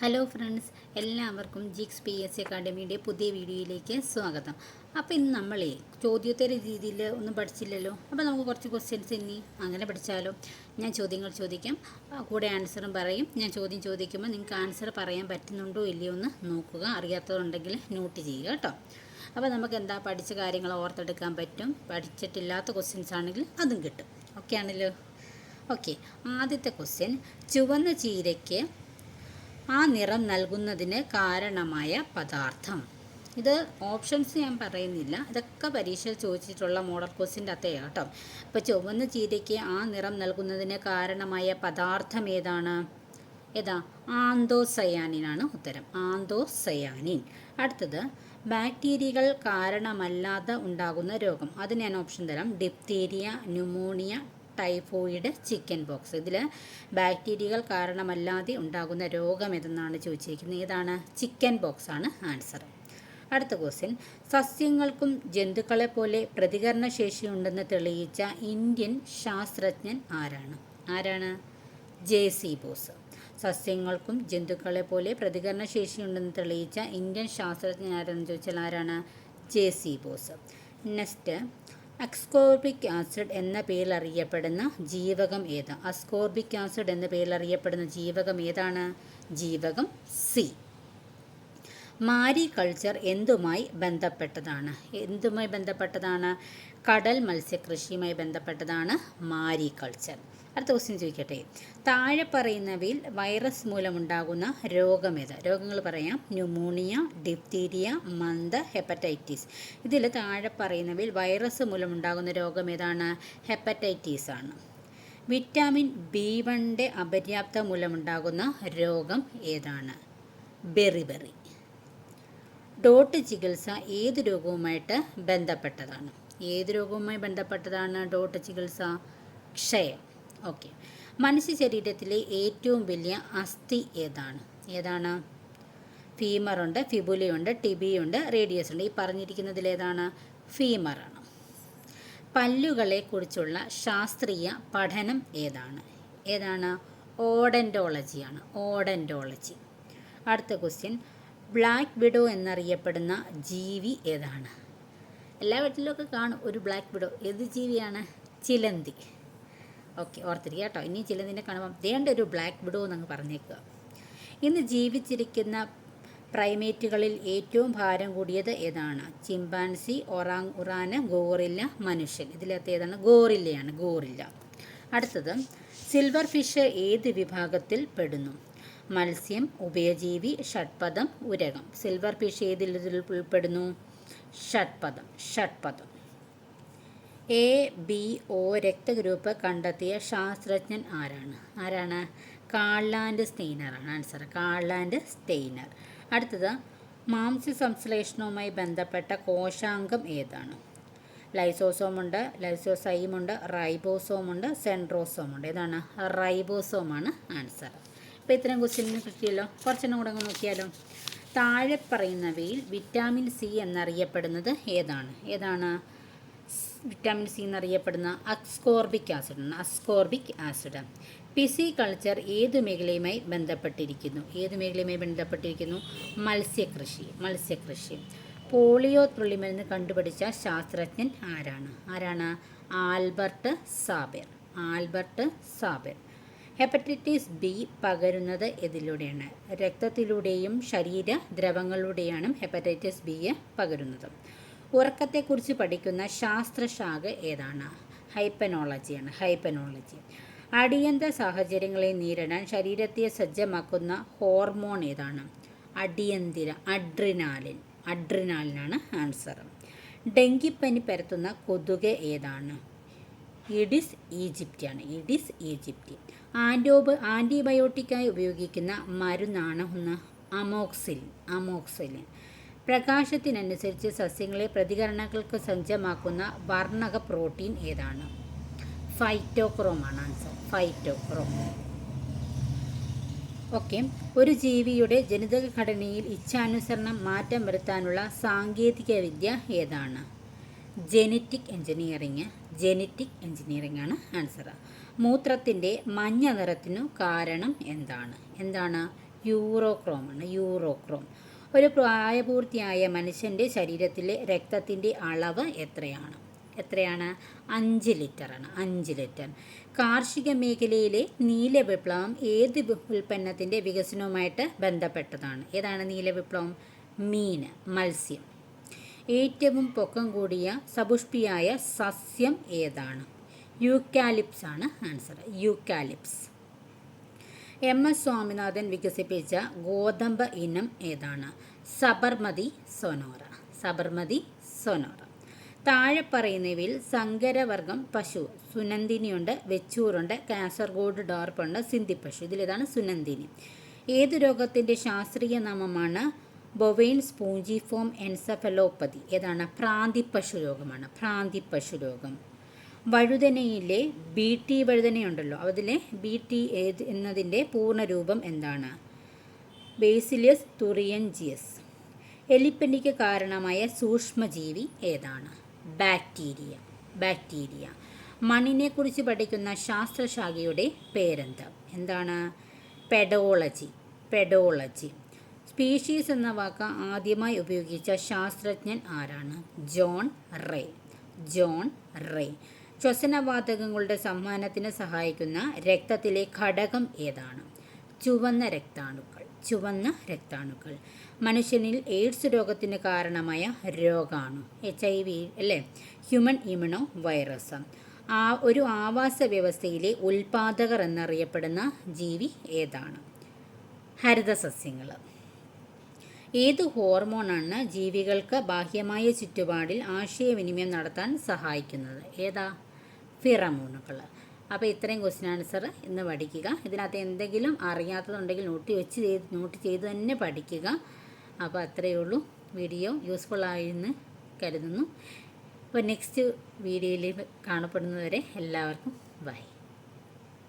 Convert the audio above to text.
Hello friends എല്ലാവർക്കും ജിക്സ് P S C അക്കാഡമിയുടെ പുതിയ വീഡിയോയിലേക്ക് സ്വാഗതം. അപ്പോൾ ഇന്ന് നമ്മളെ ചോദ്യോത്തര രീതിയിൽ ഒന്നും പഠിച്ചില്ലല്ലോ. അപ്പോൾ നമുക്ക് കുറച്ച് ക്വസ്റ്റ്യൻസ് ഇനി അങ്ങനെ പഠിച്ചാലോ? ഞാൻ ചോദ്യങ്ങൾ ചോദിക്കാം. കൂടെ ആൻസറും പറയും. ഞാൻ ചോദ്യം ചോദിക്കുമ്പോൾ നിങ്ങൾക്ക് ആൻസർ പറയാൻ പറ്റുന്നുണ്ടോ ഇല്ലയോ എന്ന് നോക്കുക. അറിയാത്തതുണ്ടെങ്കിൽ നോട്ട് ചെയ്യുക കേട്ടോ. അപ്പോൾ നമുക്ക് എന്താ പഠിച്ച കാര്യങ്ങൾ ഓർത്തെടുക്കാൻ പറ്റും? പഠിച്ചിട്ടില്ലാത്ത ക്വസ്റ്റ്യൻസ് ആണെങ്കിൽ അതും കിട്ടും. ഓക്കെ ആണല്ലോ? ഓക്കെ ആദ്യത്തെ ക്വസ്റ്റ്യൻ ചുവന്ന ചീരയ്ക്ക് ആ നിറം നൽകുന്നതിന് കാരണമായ പദാർത്ഥം. ഇത് ഓപ്ഷൻസ് ഞാൻ പറയുന്നില്ല. ഇതൊക്കെ പരീക്ഷയിൽ ചോദിച്ചിട്ടുള്ള മോഡൽ ക്വസ്റ്റിന്റെ അത്തേ കേട്ടോ അപ്പോൾ ചുവന്ന ചീരയ്ക്ക് ആ നിറം നൽകുന്നതിന് കാരണമായ പദാർത്ഥം ഏതാണ്? ഏതാ? ആന്തോസയാനിനാണ് ഉത്തരം. ആന്തോസയാനിൻ. അടുത്തത് ബാക്ടീരിയകൾ കാരണമല്ലാതെ ഉണ്ടാകുന്ന രോഗം. അത് ഞാൻ ഓപ്ഷൻ തരാം. Diphtheria pneumonia typhoid chicken pox. ഇതിൽ ബാക്ടീരിയകൾ കാരണമല്ലാതെ ഉണ്ടാകുന്ന രോഗം ഏതെന്നാണ് ചോദിച്ചിരിക്കുന്നത്. ഏതാണ്? ചിക്കൻ ബോക്സ് ആണ് ആൻസർ. അടുത്ത ക്വസ്റ്റ്യൻ. സസ്യങ്ങൾക്കും ജന്തുക്കളെ പോലെ പ്രതികരണ പ്രതികരണശേഷിയുണ്ടെന്ന് തെളിയിച്ച ഇന്ത്യൻ ശാസ്ത്രജ്ഞൻ ആരാണ്? ആരാണ്? J C Bose. സസ്യങ്ങൾക്കും ജന്തുക്കളെ പോലെ പ്രതികരണ പ്രതികരണശേഷിയുണ്ടെന്ന് തെളിയിച്ച ഇന്ത്യൻ ശാസ്ത്രജ്ഞൻ ആരെന്ന് ചോദിച്ചാൽ ആരാണ്? J C Bose. Next. Ascorbic acid എന്ന പേരിൽ അറിയപ്പെടുന്ന ജീവകം ഏതാണ് അസ്കോർബിക് ആസിഡ് എന്ന പേരിൽ അറിയപ്പെടുന്ന ജീവകം ഏതാണ്? ജീവകം സി. മാരി കൾച്ചർ എന്തുമായി ബന്ധപ്പെട്ടതാണ്? എന്തുമായി ബന്ധപ്പെട്ടതാണ്? കടൽ മത്സ്യകൃഷിയുമായി ബന്ധപ്പെട്ടതാണ് മാരി കൾച്ചർ. അടുത്ത ക്വസ്റ്റ്യൻ ചോദിക്കട്ടെ. താഴെ പറയുന്നവയിൽ വൈറസ് മൂലമുണ്ടാകുന്ന രോഗമേത് രോഗങ്ങൾ പറയാം. ന്യൂമോണിയ ഡിപ്തീരിയ മന്ത് ഹെപ്പറ്റൈറ്റിസ് ഇതിൽ താഴെ പറയുന്നവയിൽ വൈറസ് മൂലമുണ്ടാകുന്ന രോഗം ഏതാണ്? ഹെപ്പറ്റൈറ്റിസ് ആണ്. വിറ്റാമിൻ ബി വണ്ണിന്റെ അപര്യാപ്ത മൂലമുണ്ടാകുന്ന രോഗം ഏതാണ്? ബെറിബെറി ഡോട്ട് ചികിത്സ ഏത് രോഗവുമായിട്ട് ബന്ധപ്പെട്ടതാണ്? ഏത് രോഗവുമായി ബന്ധപ്പെട്ടതാണ് ഡോട്ട് ചികിത്സ? ക്ഷയം. ഓക്കെ. മനുഷ്യ ശരീരത്തിലെ ഏറ്റവും വലിയ അസ്ഥി ഏതാണ്? ഏതാണ്? ഫീമറുണ്ട് ഫിബുലയുണ്ട് ടിബിയുണ്ട് റേഡിയസ് ഉണ്ട് ഈ പറഞ്ഞിരിക്കുന്നതിൽ ഏതാണ്? ഫീമറാണ് പല്ലുകളെ കുറിച്ചുള്ള ശാസ്ത്രീയ പഠനം ഏതാണ്? ഏതാണ്? ഓഡന്റോളജിയാണ് ഓഡന്റോളജി അടുത്ത ക്വസ്റ്റ്യൻ ബ്ലാക്ക് വിഡോ എന്നറിയപ്പെടുന്ന ജീവി ഏതാണ്? എല്ലാ വീട്ടിലൊക്കെ കാണും ഒരു ബ്ലാക്ക് വിഡോ. ഏത് ജീവിയാണ്? ചിലന്തി. ഓക്കെ ഓർത്തിരിക്കുക കേട്ടോ. ഇനി ചിലന്തിനെ കാണുമ്പം വേണ്ട ഒരു ബ്ലാക്ക് വിഡോ എന്നങ്ങ് പറഞ്ഞേക്കുക. ഇന്ന് ജീവിച്ചിരിക്കുന്ന പ്രൈമേറ്റുകളിൽ ഏറ്റവും ഭാരം കൂടിയത് ഏതാണ്? ചിമ്പാൻസി ഒറാങ് ഉറാന് ഗോറില്ല മനുഷ്യൻ. ഇതിലകത്ത് ഏതാണ്? ഗോറില്ലയാണ് ഗോറില്ല. അടുത്തത് സിൽവർ ഫിഷ് ഏത് വിഭാഗത്തിൽ പെടുന്നു? മത്സ്യം ഉഭയജീവി ഷഡ്പദം ഉരകം. സിൽവർ ഫിഷ് ഏതിൽ ഉൾപ്പെടുന്നു? ഷഡ്പദം ഷഡ്പദം. എ ബി ഒ രക്തഗ്രൂപ്പ് കണ്ടെത്തിയ ശാസ്ത്രജ്ഞൻ ആരാണ്? ആരാണ്? കാൾലാൻഡ് സ്റ്റെയ്നറാണ് ആൻസർ കാൾലാൻഡ് സ്റ്റെയ്നർ. അടുത്തത് മാംസ്യ സംശ്ലേഷണവുമായി ബന്ധപ്പെട്ട കോശാംഗം ഏതാണ്? ലൈസോസോമുണ്ട് ലൈസോസൈമുണ്ട് റൈബോസോമുണ്ട് സെൻട്രോസോമുണ്ട് ഏതാണ്? റൈബോസോമാണ് ആൻസർ അപ്പോൾ ഇത്രയും ക്വസ്റ്റ്യൻ കിട്ടിയല്ലോ. കുറച്ചെണ്ണം കൂടെ അങ്ങ് നോക്കിയാലോ. താഴെ പറയുന്നവയിൽ വിറ്റാമിൻ സി എന്നറിയപ്പെടുന്നത് ഏതാണ്? ഏതാണ്? വിറ്റാമിൻ സി എന്നറിയപ്പെടുന്ന ആസിഡ് ആണ്. അസ്കോർബിക് ആസിഡ് പിസി കൾച്ചർ ഏത് മേഖലയുമായി ബന്ധപ്പെട്ടിരിക്കുന്നു? ഏത് മേഖലയുമായി ബന്ധപ്പെട്ടിരിക്കുന്നു? മത്സ്യകൃഷി മത്സ്യകൃഷി. പോളിയോ തുള്ളിമരുന്ന് കണ്ടുപിടിച്ച ശാസ്ത്രജ്ഞൻ ആരാണ്? ആരാണ്? Albert Sabin. Albert Sabin. Hepatitis B പകരുന്നത് ഇതിലൂടെയാണ് രക്തത്തിലൂടെയും ശരീര ദ്രവങ്ങളിലൂടെയാണ് ഹെപ്പറ്റൈറ്റിസ് ബി പകരുന്നത്. ഉറക്കത്തെക്കുറിച്ച് പഠിക്കുന്ന ശാസ്ത്രശാഖ ഏതാണ്? ഹൈപ്പനോളജിയാണ് ഹൈപ്പനോളജി. അടിയന്തര സാഹചര്യങ്ങളെ നേരിടാൻ ശരീരത്തെ സജ്ജമാക്കുന്ന ഹോർമോൺ ഏതാണ്? അടിയന്തിര അഡ്രിനാലിൻ. അഡ്രിനാലിനാണ് ആൻസർ. ഡെങ്കിപ്പനി പരത്തുന്ന കൊതുക് ഏതാണ്? ഇഡിസ് ഈജിപ്റ്റിയാണ് ഇഡിസ് ഈജിപ്റ്റ് ആന്റോബ് ആന്റിബയോട്ടിക്കായി ഉപയോഗിക്കുന്ന മരുന്നാണ് ഒന്ന് അമോക്സിലിൻ അമോക്സിലിൻ. പ്രകാശത്തിനനുസരിച്ച് സസ്യങ്ങളെ പ്രതികരണങ്ങൾക്ക് സജ്ജമാക്കുന്ന വർണക പ്രോട്ടീൻ ഏതാണ്? ഫൈറ്റോക്രോമാണ് ആൻസർ. ഫൈറ്റോക്രോം. ഓക്കെ. ഒരു ജീവിയുടെ ജനിതക ഘടനയിൽ ഇച്ഛാനുസരണം മാറ്റം വരുത്താനുള്ള സാങ്കേതിക വിദ്യ ഏതാണ്? ജെനറ്റിക് എഞ്ചിനീയറിങ് ജെനറ്റിക് എഞ്ചിനീയറിംഗ് ആണ് ആൻസർ. മൂത്രത്തിന്റെ മഞ്ഞ നിറത്തിനു കാരണം എന്താണ്? എന്താണ്? യൂറോക്രോം ആണ്. യൂറോക്രോം. ഒരു പ്രായപൂർത്തിയായ മനുഷ്യന്റെ ശരീരത്തിലെ രക്തത്തിന്റെ അളവ് എത്രയാണ്? എത്രയാണ്? അഞ്ച് ലിറ്ററാണ് അഞ്ച് ലിറ്റർ. കാർഷിക മേഖലയിലെ നീല വിപ്ലവം ഏത് ഉൽപ്പന്നത്തിന്റെ വികസനവുമായിട്ട് ബന്ധപ്പെട്ടതാണ്. ഏതാണ് നീല വിപ്ലവം? മീൻ മത്സ്യം. ഏറ്റവും പൊക്കം കൂടിയ സപുഷ്പിയായ സസ്യം ഏതാണ്? യൂക്കാലിപ്സ് ആണ് answer. Eucalyptus. M S Swaminathan വികസിപ്പിച്ച ഗോതമ്പ് ഇനം ഏതാണ്? സബർമതി സൊനോറ. സബർമതി സൊനോറ. താഴെ പറയുന്നവയിൽ സങ്കരവർഗം പശു സുനന്ദിനിയുണ്ട് വെച്ചൂറുണ്ട് കാസർഗോഡ് ഡോർപ്പുണ്ട് സിന്ധി പശു ഇതിലേതാണ് സുനന്ദിനി. ഏത് രോഗത്തിന്റെ ശാസ്ത്രീയ നാമമാണ് ബൊവൈൻ സ്പൂഞ്ചിഫോം എൻസഫലോപ്പതി. ഏതാണ്? ഭ്രാന്തിപ്പശു രോഗമാണ്. ഭ്രാന്തിപ്പശു രോഗം. വഴുതനയിലെ ബി ടി വഴുതനയുണ്ടല്ലോ. അതിലെ ബി ടി എന്നതിന്റെ പൂർണരൂപം എന്താണ്? ബേസിലിയസ് തുറിയൻജിയസ് എലിപ്പനിക്ക് കാരണമായ സൂക്ഷ്മജീവി ഏതാണ്? ബാക്ടീരിയ. ബാക്ടീരിയ. മണ്ണിനെക്കുറിച്ച് പഠിക്കുന്ന ശാസ്ത്രശാഖയുടെ പേരെന്ത്? എന്താണ്? പെഡോളജി. പെഡോളജി. സ്പീഷീസ് എന്ന വാക്ക് ആദ്യമായി ഉപയോഗിച്ച ശാസ്ത്രജ്ഞൻ ആരാണ്? John Ray. John Ray. ശ്വസനവാതകങ്ങളുടെ സമ്മാനത്തിന് സഹായിക്കുന്ന രക്തത്തിലെ ഘടകം ഏതാണ്? ചുവന്ന രക്താണുക്കൾ. ചുവന്ന രക്താണുക്കൾ. മനുഷ്യനിൽ എയ്ഡ്സ് രോഗത്തിന് കാരണമായ രോഗാണു. എച്ച് ഐ വി അല്ലേ? ഹ്യൂമൻ ഇമ്യൂണോ വൈറസ് ആ ഒരു ആവാസ വ്യവസ്ഥയിലെ ഉൽപാദകർ എന്നറിയപ്പെടുന്ന ജീവി ഏതാണ്? ഹരിതസസ്യങ്ങൾ ഏത് ഹോർമോണാണ് ജീവികൾക്ക് ബാഹ്യമായ ചുറ്റുപാടിൽ ആശയവിനിമയം നടത്താൻ സഹായിക്കുന്നത്? ഏതാ? ഫിറമോണുകൾ. അപ്പോൾ ഇത്രയും ക്വസ്റ്റ്യൻ ആൻസർ ഇന്ന് പഠിക്കുക. ഇതിനകത്ത് എന്തെങ്കിലും അറിയാത്തതുണ്ടെങ്കിൽ നോട്ട് വെച്ച് ചെയ്ത് നോട്ട് ചെയ്ത് തന്നെ പഠിക്കുക. അപ്പോൾ അത്രയേ ഉള്ളൂ. വീഡിയോ യൂസ്ഫുൾ ആയെന്ന് കരുതുന്നു. അപ്പോൾ നെക്സ്റ്റ് വീഡിയോയിൽ കാണപ്പെടുന്നതുവരെ എല്ലാവർക്കും ബൈ